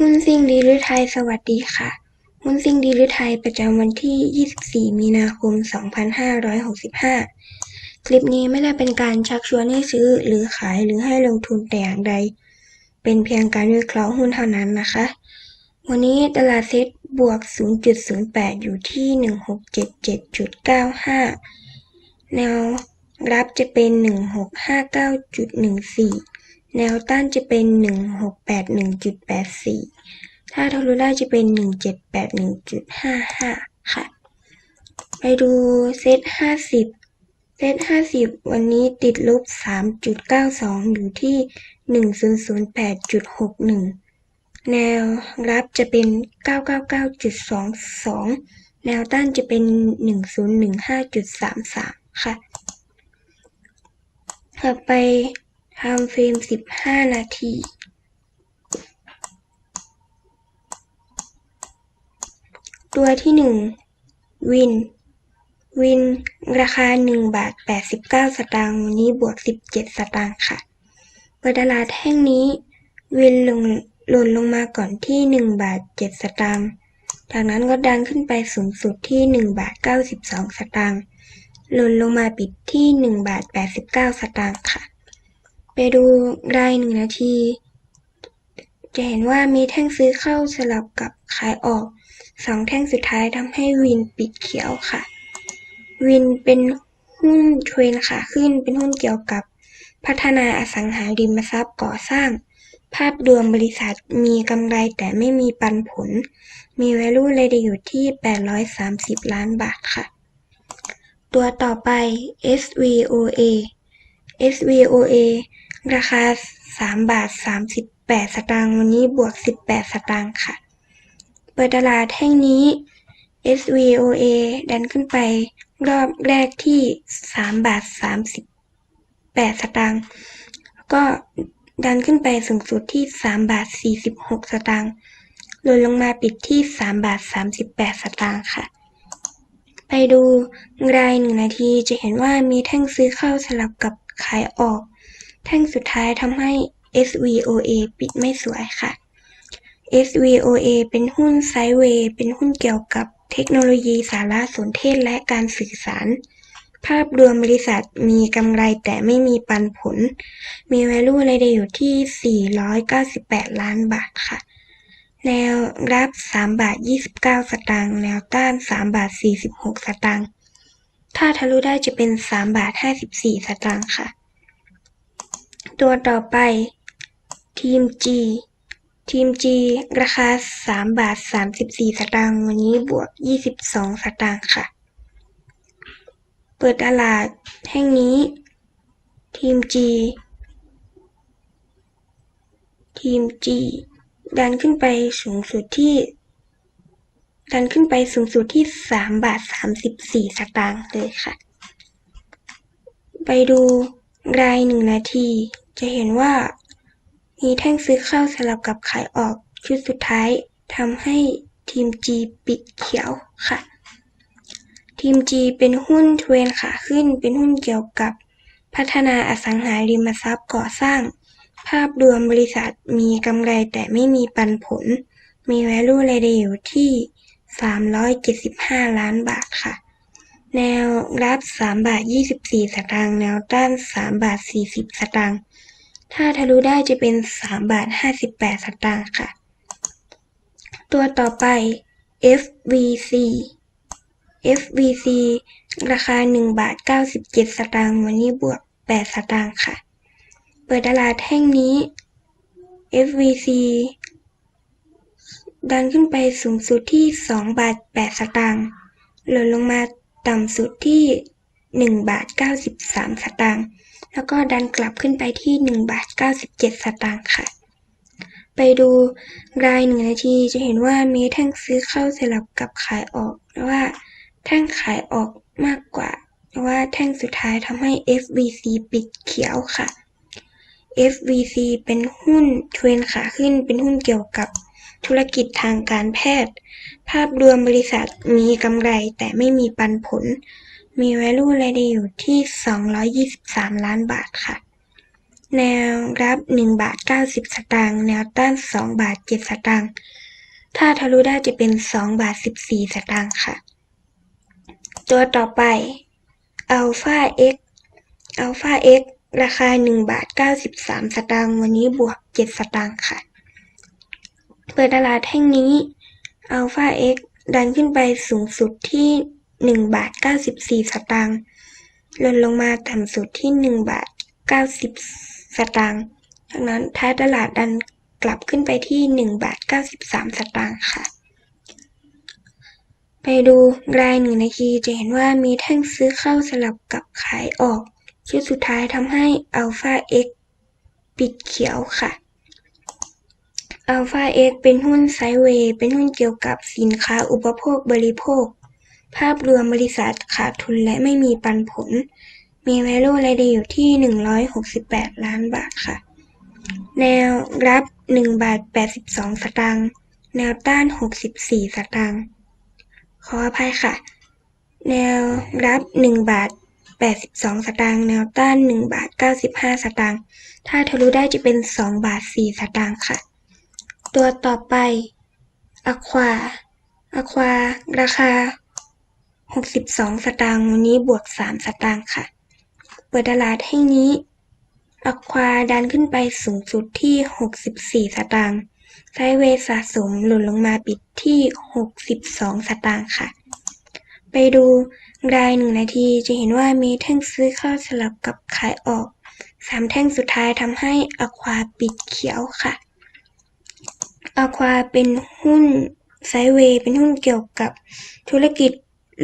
หุ้นซิ่งดีหรือไทยสวัสดีค่ะ หุ้นซิ่งดีหรือไทยประจำวันที่ 24 มีนาคม 2565 คลิปนี้ไม่ได้เป็นการชักชวนให้ซื้อหรือขายหรือให้ลงทุนแต่อย่างใด เป็นเพียงการวิเคราะห์หุ้นเท่านั้นนะคะ วันนี้ตลาดเซ็ตบวก 0.08 อยู่ที่ 1677.95 แนวรับจะเป็น 1659.14 แนวต้านจะเป็น 1681.84 ถ้าทะลุได้จะเป็น 1781.55 ค่ะ ไปดูเซต50เซต50วันนี้ติดลบ3.92อยู่ที่1008.61แนวรับจะเป็น999.22แนวต้านจะเป็น1015.33ค่ะ ต่อไป ทำเฟรมสิบห้านาที ตัวที่หนึ่งวิน วิน ราคาหนึ่งบาทแปดสิบเก้าสตางค์วันนี้บวกสิบเจ็ดสตางค์ค่ะ เปิดตลาดแท่งนี้ วินลงหล่นลงมาก่อนที่หนึ่งบาทเจ็ดสตางค์จากนั้นก็ดันขึ้นไปสูงสุดที่หนึ่งบาทเก้าสิบสองสตางค์หล่นลงมาปิดที่หนึ่งบาทแปดสิบเก้าสตางค์ค่ะ ไปดูรายหนึ่งนาที จะเห็นว่ามีแท่งซื้อเข้าสลับกับขายออกสองแท่งสุดท้ายทำให้วินปิดเขียวค่ะ วินเป็นหุ้นเทรนขาขึ้นเป็นหุ้นเกี่ยวกับ พัฒนาอสังหาริมทรัพย์ก่อสร้าง ภาพรวมบริษัทมีกำไรแต่ไม่มีปันผล มี value เลยได้อยู่ที่ 830 ล้านบาทค่ะ ตัวต่อไป SVOA SVOA ราคาสามบาทสามสิบแปดสตางค์วันนี้บวกสิบแปดสตางค์ค่ะ เปิดตลาดแท่งนี้ SVOA ดันขึ้นไปรอบแรกที่สามบาทสามสิบแปดสตางค์ก็ดันขึ้นไปสูงสุดที่สามบาทสี่สิบหกสตางค์ลดลงมาปิดที่สามบาทสามสิบแปดสตางค์ค่ะ ไปดูรายหนึ่งนาทีจะเห็นว่ามีแท่งซื้อเข้าสลับกับขายออก แท่งสุดท้ายทำให้ SVOA ปิดไม่สวยค่ะ SVOA เป็นหุ้นไซด์เวย์เป็นหุ้นเกี่ยวกับเทคโนโลยีสารสนเทศและการสื่อสาร ภาพรวมบริษัทมีกำไรแต่ไม่มีปันผล มี value รายได้อยู่ที่ 498 ล้านบาทค่ะ แนวรับ 3 บาท 29 สตางค์ แนวต้าน 3 บาท 46 สตางค์ ถ้าทะลุได้จะเป็น 3 บาท 54 สตางค์ค่ะ ตัวต่อไป ทีม G ทีม G ราคา 3 บาท 34 สตางค์วันนี้บวก 22 สตางค์ค่ะ เปิดตลาดแห่งนี้ ทีม G ทีม G ดันขึ้นไปสูงสุดที่ ดันขึ้นไปสูงสุดที่ 3 บาท 34 สตางค์เลยค่ะ ไปดู นาที จะเห็นว่า มีแท่งซื้อเข้าสลับกับขายออกชุดสุดท้ายทำให้ทีม G ปิดเขียวค่ะ ทีม G เป็นหุ้นเทรนขาขึ้น เป็นหุ้นเกี่ยวกับพัฒนาอสังหาริมทรัพย์ก่อสร้าง ภาพรวมบริษัทมีกำไรแต่ไม่มีปันผล มี value รายได้อยู่ที่ 375 ล้านบาทค่ะ แนวรับ3บาท24สตางค์แนวต้าน3บาท40สตางค์ถ้าทะลุได้จะเป็น3บาท58สตางค์ค่ะ ตัวต่อไป FVC FVC ราคา1บาท97สตางค์วันนี้บวก8สตางค์ค่ะ เปิดตลาดแท่งนี้ FVC ดันขึ้นไปสูงสุดที่ 2 บาท 8 สตางค์หล่นลงมา ต่ำสุดที่ 1 บาท 93 สตางค์แล้วก็ดันกลับขึ้นไปที่ 1 บาท 97 สตางค์ค่ะ ไปดูรายหนึ่งนาทีจะเห็นว่ามีแท่งซื้อเข้าสลับกับขายออกว่าแท่งขายออกมากกว่าว่าแท่งสุดท้ายทำให้ FVC ปิดเขียวค่ะ FVC เป็นหุ้นเทรนขาขึ้นเป็นหุ้นเกี่ยวกับธุรกิจทางการแพทย์ ภาพรวมบริษัทมีกำไรแต่ไม่มีปันผล มี value รายได้อยู่ที่ 223 ล้านบาทค่ะ แนวรับ 1 บาท 90 สตางค์แนวต้าน 2 บาท 7 สตางค์ถ้าทะลุได้จะเป็น 2 บาท 14 สตางค์ค่ะ ตัวต่อไป Alpha X Alpha X ราคา1บาท93สตางค์วันนี้บวก7สตางค์ค่ะ เปิดตลาดแท่งนี้ Alpha X ดันขึ้นไปสูงสุดที่1บาท94สตางค์ล่นลงมาต่ำสุดที่1บาท90สตางค์จากนั้นท้ายตลาดดันกลับขึ้นไปที่1บาท93สตางค์ค่ะ ไปดูรายหนึ่งนาทีจะเห็นว่ามีแท่งซื้อเข้าสลับกับขายออก ชุดสุดท้ายทำให้ Alpha X ปิดเขียวค่ะ Alpha X เป็นหุ้นไซเวย์เป็นหุ้นเกี่ยวกับสินค้าอุปโภคบริโภค ภาพรวมบริษัทขาดทุนและไม่มีปันผล มี value รายได้อยู่ที่ 168 ล้านบาทค่ะ แนวรับ 1 บาท 82 สตางค์แนวต้าน 64 สตางค์ขออภัยค่ะ แนวรับ 1 บาท 82สตางค์แนวต้าน1บาท95สตางค์ถ้าทะลุได้จะเป็น2บาท4สตางค์ค่ะ ตัวต่อไป Aqua Aqua ราคา62สตางค์วันนี้บวก3สตางค์ค่ะ เปิดตลาดแห่นี้ Aqua ดันขึ้นไปสูงสุดที่64สตางค์ไซเวสะสมหล่นลงมาปิดที่62สตางค์ค่ะ ไปดูรายหนึ่งนาทีจะเห็นว่ามีแท่งซื้อเข้าสลับกับขายออกสามแท่งสุดท้ายทำให้อควาปิดเขียวค่ะอควาเป็นหุ้นไซเวย์เป็นหุ้นเกี่ยวกับธุรกิจ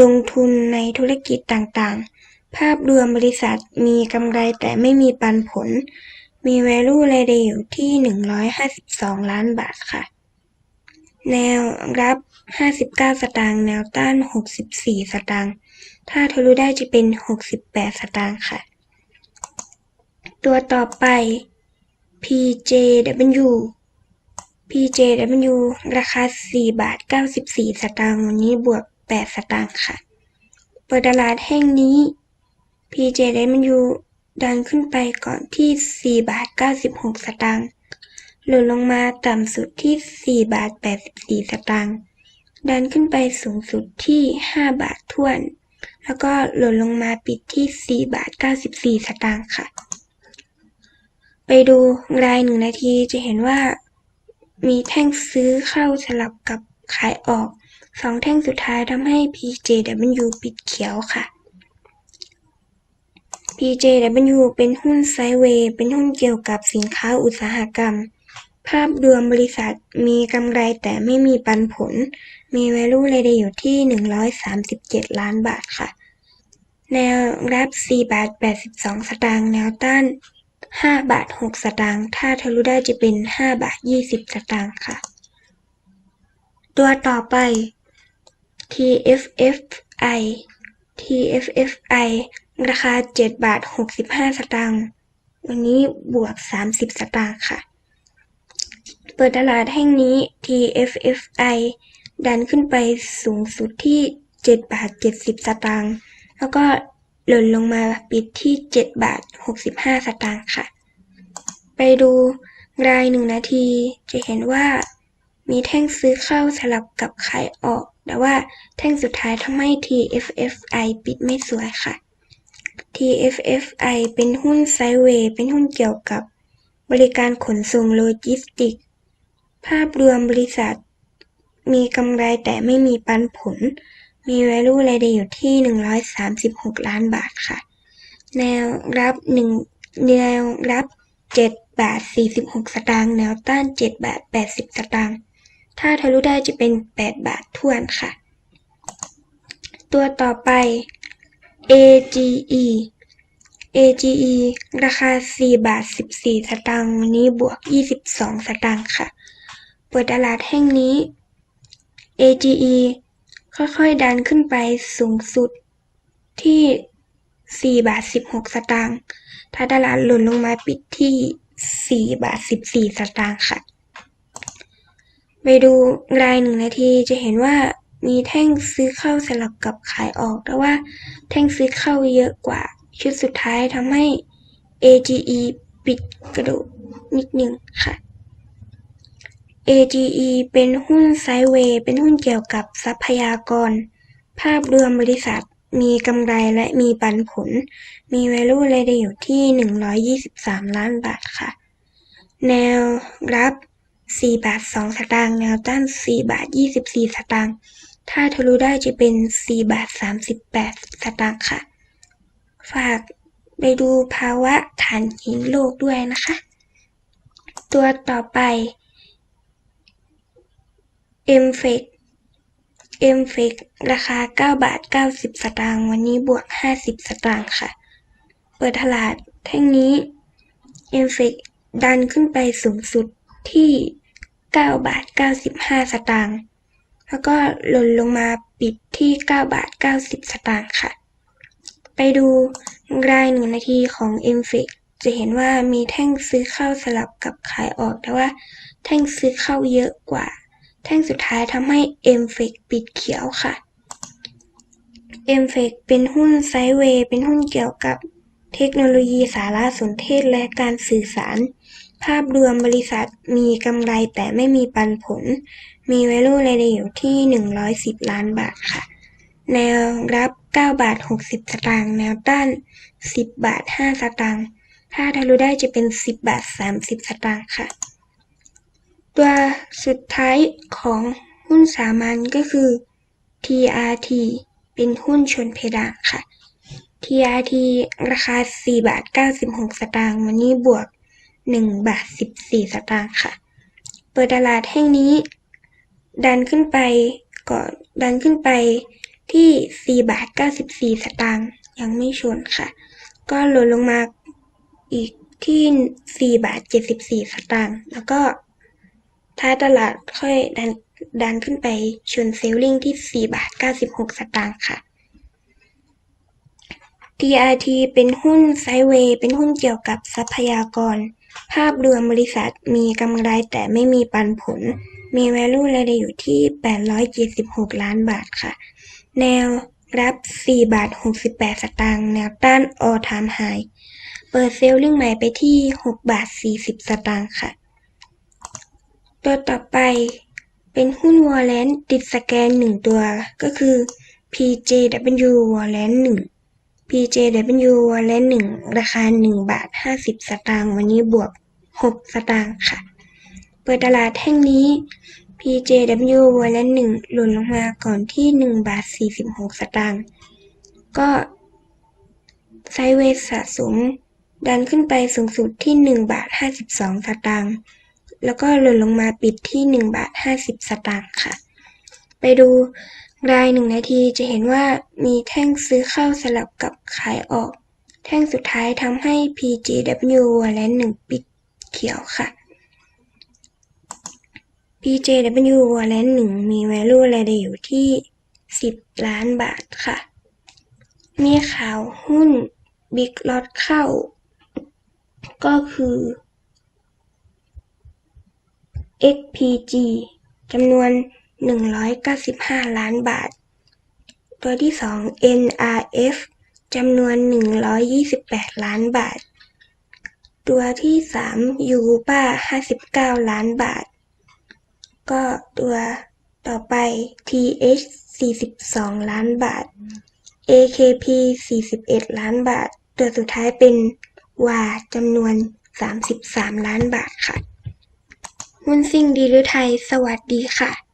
ลงทุนในธุรกิจต่างๆ ภาพรวมบริษัทมีกำไรแต่ไม่มีปันผล มี value รายได้อยู่ที่ 152 ล้านบาทค่ะ แนวรับ 59 สตางค์ แนวต้าน 64 สตางค์ ถ้าทะลุได้จะเป็น 68 สตางค์ค่ะ ตัวต่อไป PJW PJW ราคา 4 บาท 94 สตางค์ วันนี้บวก 8 สตางค์ค่ะ เปิดตลาดแห่งนี้ PJW ดันขึ้นไปก่อนที่ 4 บาท 96 สตางค์ หล่นลงมาต่ำสุดที่ 4 บาท 84 สตางค์ ดันขึ้นไปสูงสุดที่ 5 บาททวน แล้วก็หล่นลงมาปิดที่ 4 บาท 94 สตางค์ค่ะ ไปดูรายหนึ่งนาทีจะเห็นว่า มีแท่งซื้อเข้าสลับกับขายออก สองแท่งสุดท้ายทำให้ PJW ปิดเขียวค่ะ PJW เป็นหุ้นไซด์เวย์ เป็นหุ้นเกี่ยวกับสินค้าอุตสาหกรรม ภาพรวมบริษัทมีกำไรแต่ไม่มีปันผล มี value รายได้อยู่ที่ 137 ล้านบาทค่ะ แนวรับ 4 บาท 82 สตางค์ แนวต้าน 5 บาท 6 สตางค์ ถ้าทะลุได้จะเป็น 5 บาท 20 สตางค์ค่ะ ตัวต่อไป TFFI TFFI ราคา 7 บาท 65 สตางค์ วันนี้บวก 30 สตางค์ค่ะ เปิดตลาดแห่งนี้ TFFI ดันขึ้นไปสูงสุดที่7บาท70 สตางค์แล้วก็หล่นลงมาปิดที่7บาท65 สตางค์ค่ะ ไปดูรายหนึ่งนาที จะเห็นว่ามีแท่งซื้อเข้าสลับกับขายออก แต่ว่าแท่งสุดท้ายทำให้ TFFI ปิดไม่สวยค่ะ TFFI เป็นหุ้นไซเวย์เป็นหุ้นเกี่ยวกับบริการขนส่งโลจิสติกส์ ภาพรวมบริษัทมีกำไรแต่ไม่มีปันผล มี value รายได้อยู่ที่ 136 ล้านบาทค่ะ แนวรับ1แนวรับ 7 บาท 46 สตางค์ แนวต้าน 7 บาท 80 สตางค์ ถ้าทะลุได้จะเป็น 8 บาททวนค่ะ ตัวต่อไป AGE AGE ราคา 4 บาท 14 สตางค์ วันนี้บวก 22 สตางค์ค่ะ เปิดตลาดแห่งนี้ AGE ค่อยๆ ดันขึ้นไปสูงสุดที่ 4 บาท 16 สตางค์ ถ้าตลาดหล่นลงมาปิดที่ 4 บาท 14 สตางค์ค่ะ ไปดูรายหนึ่งนาทีจะเห็นว่ามีแท่งซื้อเข้าสลับกับขายออก แต่ว่าแท่งซื้อเข้าเยอะกว่า ชุดสุดท้ายทำให้ AGE ปิดกระดูกนิดหนึ่งค่ะ AGE เป็นหุ้นไซด์เวย์ เป็นหุ้นเกี่ยวกับทรัพยากร ภาพรวมบริษัทมีกำไรและมีปันผล มี value รายได้อยู่ที่ 123 ล้านบาทค่ะ แนวรับ 4 บาท 2 สตางค์ แนวต้าน 4 บาท 24 สตางค์ ถ้าทะลุได้จะเป็น 4 บาท 38 สตางค์ค่ะ ฝากไปดูภาวะฐานหินโลกด้วยนะคะ ตัวต่อไป m f e c m f e c ราคา9บาท90สตางค์วันนี้บวก50สตางค์ค่ะ เปิดตลาดแท่งนี้ m f e c ดันขึ้นไปสูงสุดที่9บาท95สตางค์แล้วก็หล่นลงมาปิดที่9บาท90สตางค์ค่ะ ไปดูรายหนึ่งนาทีของ m f e c จะเห็นว่ามีแท่งซื้อเข้าสลับกับขายออกแต่ว่าแท่งซื้อเข้าเยอะกว่า แท่งสุดท้ายทำให้ m f e c ปิดเขียวค่ะ m f e c เป็นหุ้นไซเวย์เป็นหุ้นเกี่ยวกับเทคโนโลยีสารสนเทศและการสื่อสาร ภาพรวมบริษัทมีกำไรแต่ไม่มีปันผล มี value รายได้อยู่ที่ 110 ล้านบาทค่ะ แนวรับ 9 บาท 60 สตางค์แนวต้าน 10 บาท 5 สตางค์ถ้าทะลุได้จะเป็น 10 บาท 30 สตางค์ค่ะ ตัวสุดท้ายของหุ้นสามัญก็คือ TRT เป็นหุ้นชนเพดานค่ะ TRT ราคา 4 บาท 96 สตางค์ วันนี้บวก 1 บาท 14 สตางค์ค่ะ เปิดตลาดแห่งนี้ ดันขึ้นไปก่อน ดันขึ้นไปที่ 4 บาท 94 สตางค์ ยังไม่ชนค่ะ ก็หล่นลงมาอีกที่ 4 บาท 74 สตางค์ แล้วก็ ท้ายตลาดค่อยดันดันขึ้นไปชนเซลลิงที่ 4 บาท 96 สตางค์ค่ะ TRT เป็นหุ้นไซเวย์เป็นหุ้นเกี่ยวกับทรัพยากร ภาพรวมบริษัทมีกำไรแต่ไม่มีปันผล มี value รายได้อยู่ที่ 876 ล้านบาทค่ะ แนวรับ 4 บาท 68 สตางค์แนวต้าน all time high เปิดเซลลิ่งใหม่ไปที่ 6 บาท 40 สตางค์ค่ะ ตัวต่อไปเป็นหุ้นวอลเลนติดสแกน1ตัวก็คือ PJW วอลเลน1 PJW วอลเลน1ราคา 1 บาท 50 สตางค์วันนี้บวก 6 สตางค์ค่ะ เปิดตลาดแท่งนี้ PJW วอลเลน1หล่นลงมาก่อนที่ 1 บาท 46 สตางค์ก็ไซเวย์สะสม ดันขึ้นไปสูงสุดที่ 1 บาท 52 สตางค์ แล้วก็หล่นลงมาปิดที่ 1 บาท 50 สตางค์ค่ะ ไปดูรายหนึ่งนาทีจะเห็นว่ามีแท่งซื้อเข้าสลับกับขายออก แท่งสุดท้ายทำให้ PGW และ1ปิดเขียวค่ะ PJW และ 1 มี value รายได้อยู่ที่ 10 ล้านบาทค่ะ มีข่าวหุ้น Big Lot เข้า ก็คือ XPG จำนวน 195 ล้านบาท ตัวที่ 2 NRF จำนวน 128 ล้านบาท ตัวที่3 Yupa 59 ล้านบาท ก็ตัวต่อไป TH 42 ล้านบาท AKP 41 ล้านบาท ตัวสุดท้ายเป็นวาจำนวน 33 ล้านบาทค่ะ มุนซิ่งดีหรือไทยสวัสดีค่ะ